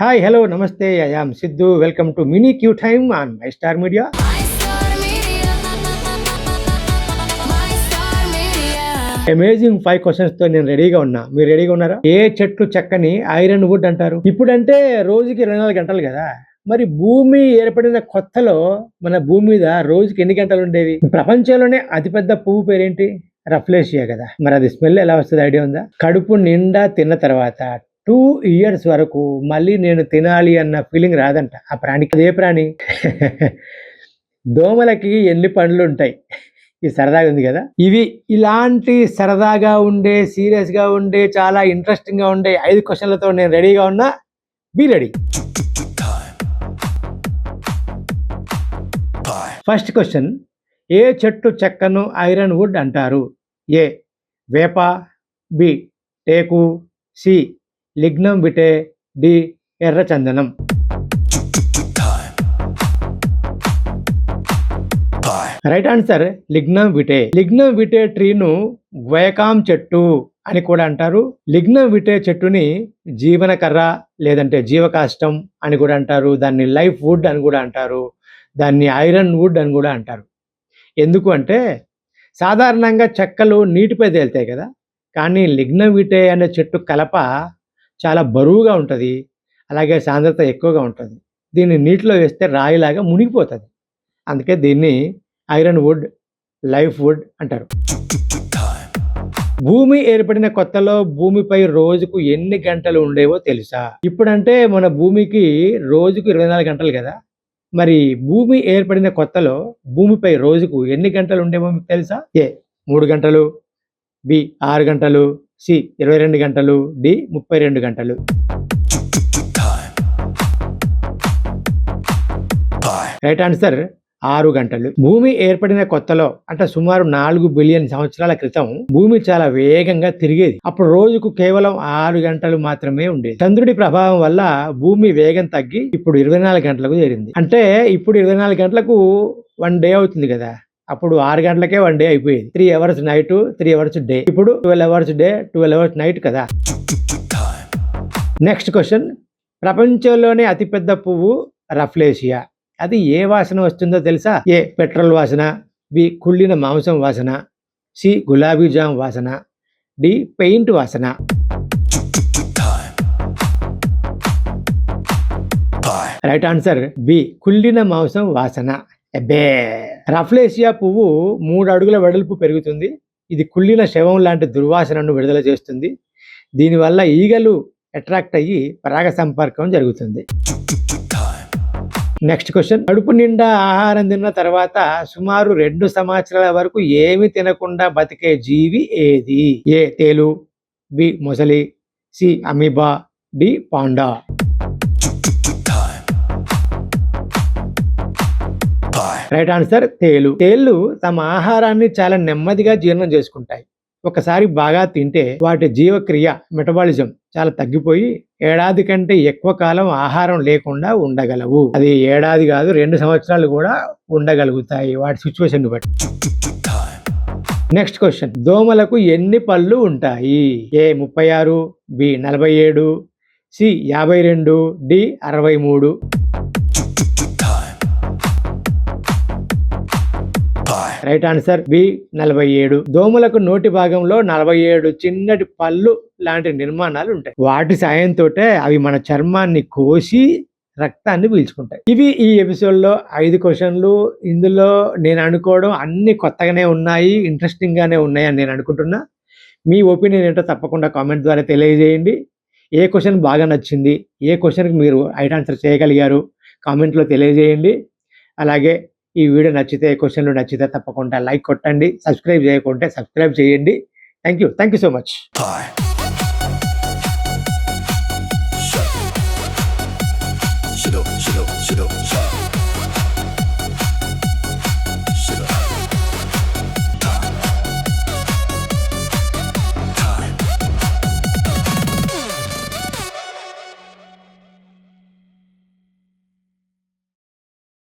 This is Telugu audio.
హాయ్ హలో నమస్తే I am Siddhu welcome to mini Q time on my star media amazing five క్వశ్చన్స్తో నేను రెడీగా ఉన్నా. మీరు రెడీగా ఉన్నారా? ఏ చెట్లు చెక్కని ఐరన్ వుడ్ అంటారు? ఇప్పుడంటే రోజుకి ఇరవై నాలుగు గంటలు కదా. మరి భూమి ఏర్పడిన కొత్తలో మన భూమి మీద రోజుకి ఎన్ని గంటలు ఉండేవి? ప్రపంచంలోనే అతిపెద్ద పువ్వు పేరేంటి? రఫ్లేషియా కదా. మరి అది స్మెల్ ఎలా వస్తుంది? ఐడియా ఉందా? కడుపు నిండా తిన్న తర్వాత టూ ఇయర్స్ వరకు మళ్ళీ నేను తినాలి అన్న ఫీలింగ్ రాదంట. ఆ ప్రాణికి అదే ప్రాణి. దోమలకి ఎన్ని పండ్లు ఉంటాయి? ఇది సరదాగా ఉంది కదా? ఇవి ఇలాంటి సరదాగా ఉండే సీరియస్గా ఉండే చాలా ఇంట్రెస్టింగ్గా ఉండే ఐదు క్వశ్చన్లతో నేను రెడీగా ఉన్నా. Be ready. ఫస్ట్ క్వశ్చన్ ఏ చెట్టు చెక్కను ఐరన్ వుడ్ అంటారు? ఏ వేప బి టేకు సి లిగ్నం విటే డి ఎర్ర చందనం. Right answer లిగ్నం విటే. లిగ్నం విటే ట్రీను గ్వయకాం చెట్టు అని కూడా అంటారు. లిగ్నం విటే చెట్టుని జీవనకర్ర లేదంటే జీవకాష్టం అని కూడా అంటారు. దాన్ని లైఫ్ వుడ్ అని కూడా అంటారు. దాన్ని ఐరన్ వుడ్ అని కూడా అంటారు. ఎందుకు అంటే సాధారణంగా చెక్కలు నీటిపై తేలుతాయి కదా. కానీ లిగ్నం విటే అనే చెట్టు కలప చాలా బరువుగా ఉంటుంది. అలాగే సాంద్రత ఎక్కువగా ఉంటుంది. దీన్ని నీటిలో వేస్తే రాయిలాగా మునిగిపోతుంది. అందుకే దీన్ని ఐరన్ వుడ్ లైఫ్ వుడ్ అంటారు. భూమి ఏర్పడిన కొత్తలో భూమిపై రోజుకు ఎన్ని గంటలు ఉండేవో తెలుసా? ఇప్పుడంటే మన భూమికి రోజుకు ఇరవై నాలుగు గంటలు కదా? మరి భూమి ఏర్పడిన కొత్తలో భూమిపై రోజుకు ఎన్ని గంటలు ఉండేవో మీకు తెలుసా? ఏ మూడు గంటలు బి ఆరు గంటలు సి ఇరవై రెండు గంటలు డి ముప్పై రెండు గంటలు. రైట్ ఆన్సర్ ఆరు గంటలు. భూమి ఏర్పడిన కొత్తలో అంటే సుమారు నాలుగు బిలియన్ సంవత్సరాల క్రితం భూమి చాలా వేగంగా తిరిగేది. అప్పుడు రోజుకు కేవలం ఆరు గంటలు మాత్రమే ఉండేది. చంద్రుడి ప్రభావం వల్ల భూమి వేగం తగ్గి ఇప్పుడు ఇరవై నాలుగు గంటలకు చేరింది. అంటే ఇప్పుడు ఇరవై నాలుగు గంటలకు వన్ డే అవుతుంది కదా. అప్పుడు ఆరు గంటలకే వన్ డే అయిపోయేది. Three hours night three hours day. ఇప్పుడు twelve hours day twelve hours night కదా. Next question. ప్రపంచంలోనే అతిపెద్ద పువ్వు రఫ్లేషియా అది ఏ వాసన వస్తుందో తెలుసా? ఏ పెట్రోల్ వాసన బి కుళ్ళిన మాంసం వాసన సి గులాబీ జామ్ వాసన డి పెయింట్ వాసన. రైట్ ఆన్సర్ బి కుళ్ళిన మాంసం వాసన. అబ్బే రఫ్లేసియా పువ్వు మూడు అడుగుల వెడల్పు పెరుగుతుంది. ఇది కుళ్ళిన శవం లాంటి దుర్వాసనను విడుదల చేస్తుంది. దీనివల్ల ఈగలు అట్రాక్ట్ అయ్యి పరాగ సంపర్కం జరుగుతుంది. నెక్స్ట్ క్వశ్చన్ కడుపు నిండా ఆహారం తిన్న తర్వాత సుమారు రెండు సంవత్సరాల వరకు ఏమి తినకుండా బతికే జీవి ఏది? ఏ తేలు బి మొసలి C amoeba D panda. Right answer తేలు. తేళ్ళు తమ ఆహారాన్ని చాలా నెమ్మదిగా జీర్ణం చేసుకుంటాయి. ఒకసారి బాగా తింటే వాటి జీవక్రియ మెటబాలిజం చాలా తగ్గిపోయి ఏడాది కంటే ఎక్కువ కాలం ఆహారం లేకుండా ఉండగలవు. అది ఏడాది కాదు రెండు సంవత్సరాలు కూడా ఉండగలుగుతాయి వాటి సిచ్యువేషన్ బట్టి. Next question. దోమలకు ఎన్ని పళ్ళు ఉంటాయి? ఏ ముప్పై ఆరు బి నలభై ఏడు సి యాభై రెండు డి అరవై మూడు? రైట్ ఆన్సర్ బి నలభై ఏడు. దోమలకు నోటి భాగంలో నలభై ఏడు చిన్నటి పళ్ళు లాంటి నిర్మాణాలు ఉంటాయి. వాటి సాయంతో అవి మన చర్మాన్ని కోసి రక్తాన్ని పీల్చుకుంటాయి. ఇవి ఈ ఎపిసోడ్లో ఐదు క్వశ్చన్లు ఇందులో నేను అనుకోవడం అన్ని కొత్తగానే ఉన్నాయి ఇంట్రెస్టింగ్గానే ఉన్నాయని ఉన్నాయి అని నేను అనుకుంటున్నా. మీ ఒపీనియన్ ఏంటో తప్పకుండా కామెంట్ ద్వారా తెలియజేయండి. ఏ క్వశ్చన్ బాగా నచ్చింది? ఏ క్వశ్చన్కి మీరు రైట్ ఆన్సర్ చేయగలిగారు? కామెంట్లో తెలియజేయండి. అలాగే ఈ వీడియో నచ్చితే క్వశ్చన్లు నచ్చితే తప్పకుండా లైక్ కొట్టండి సబ్స్క్రైబ్ చేయకుంటే సబ్స్క్రైబ్ చేయండి. Thank you thank you so much